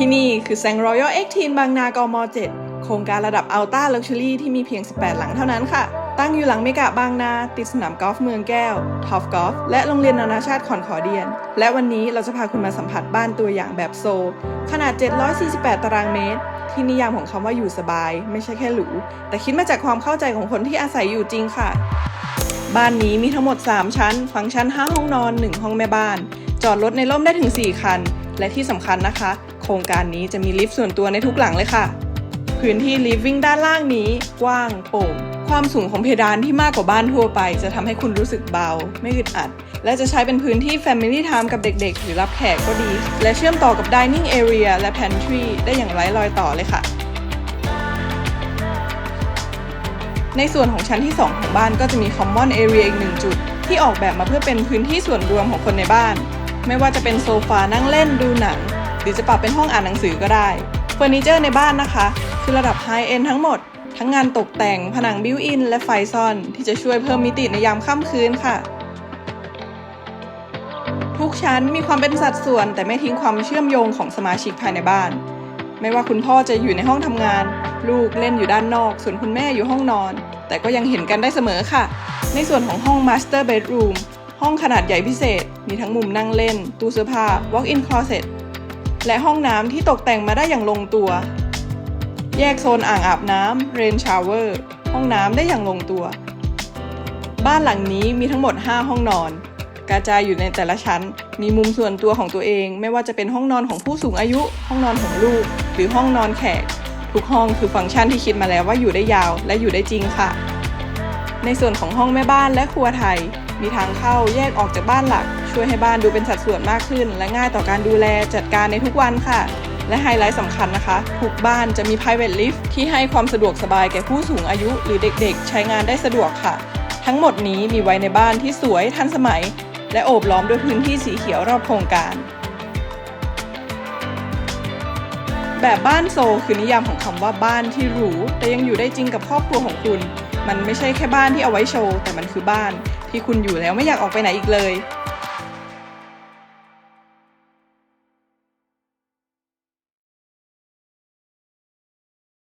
ที่นี่คือแซงรอยัลเอ็กทีนบางนากม 7 โครงการระดับอัลต้าลักชัวรี่ที่มีเพียง 18 หลังเท่านั้นค่ะ ตั้งอยู่หลังเมกะบางนา ติดสนามกอล์ฟเมืองแก้วทอฟกอล์ฟและโรงเรียนนานาชาติคอนคอเดียน และวันนี้เราจะพาคุณมาสัมผัสบ้านตัวอย่างแบบโซลขนาด 748 ตารางเมตร ที่นิยามของคำว่าอยู่สบาย ไม่ใช่แค่หรู แต่คิดมาจากความเข้าใจของคนที่อาศัยอยู่จริงค่ะ บ้านนี้มีทั้งหมด 3 ชั้น ฟังก์ชัน 5 ห้องนอน 1 ห้องแม่บ้าน จอดรถในร่มได้ถึง 4 คัน และที่สำคัญนะคะ โครงการนี้จะมีลิฟต์ส่วนตัวในทุกหลังเลยค่ะ พื้นที่ลิฟวิ่งด้านล่างนี้กว้างโปร่งความสูงของเพดานที่มากกว่าบ้านทั่วไป จะทำให้คุณรู้สึกเบา ไม่อึดอัด และจะใช้เป็นพื้นที่ Family Time กับเด็กๆ หรือรับแขกก็ดี และเชื่อมต่อกับ Dining Area และ Pantry ได้อย่างไร้รอยต่อเลยค่ะ ในส่วนของชั้นที่ 2 ของบ้านก็จะมี Common Area อีกหนึ่งจุด ที่ออกแบบมาเพื่อเป็นพื้นที่ส่วนรวมของคนในบ้าน ไม่ว่าจะเป็นโซฟานั่งเล่นดูหนัง รือจะปรับเป็นห้องอ่านหนังสือก็ได้เฟอร์นิเจอร์ในบ้านนะคะ คือระดับไฮเอนทั้งหมด ทั้งงานตกแต่งผนังบิวอิน และไฟซ่อน ที่จะช่วยเพิ่มมิติในยามค่ำคืนค่ะ ทุกชั้นมีความเป็นสัดส่วน แต่ไม่ทิ้งความเชื่อมโยงของสมาชิกภายในบ้าน ไม่ว่าคุณพ่อจะอยู่ในห้องทำงาน ลูกเล่นอยู่ด้านนอก ส่วนคุณแม่อยู่ห้องนอน แต่ก็ยังเห็นกันได้เสมอค่ะ ในส่วนของห้อง Master Bedroom ห้องขนาดใหญ่พิเศษ มีทั้งมุมนั่งเล่น ตู้เสื้อผ้า Walk-in closet และห้องน้ำที่ตกแต่งมาได้อย่างลงตัว แยกโซนอ่างอาบน้ำ Rain Shower ห้องน้ำได้อย่างลงตัว บ้านหลังนี้มีทั้งหมด 5 ห้องนอน กระจายอยู่ในแต่ละชั้น มีมุมส่วนตัวของตัวเอง ไม่ว่าจะเป็นห้องนอนของผู้สูงอายุ ห้องนอนของลูก หรือห้องนอนแขก ทุกห้องคือฟังก์ชันที่คิดมาแล้วว่าอยู่ได้ยาวและอยู่ได้จริงค่ะ ในส่วนของห้องแม่บ้านและครัวไทย มีทางเข้าแยกออกจากบ้านหลัก ช่วยให้บ้านดูเป็นสัดส่วนมากขึ้น และง่ายต่อการดูแลจัดการในทุกวันค่ะ และไฮไลท์สำคัญนะคะ ทุกบ้านจะมี private lift ที่ให้ความสะดวกสบายแก่ผู้สูงอายุ หรือเด็กๆ ใช้งานได้สะดวกค่ะ ทั้งหมดนี้มีไว้ในบ้านที่สวยทันสมัย และโอบล้อมด้วยพื้นที่สีเขียวรอบโครงการ แบบบ้านโซคือนิยามของคำว่าบ้านที่หรูแต่ยังอยู่ได้จริงกับครอบครัวของคุณมันไม่ใช่แค่บ้านที่เอาไว้โชว์ แต่มันคือบ้านที่คุณอยู่แล้วไม่อยากออกไปไหนอีกเลย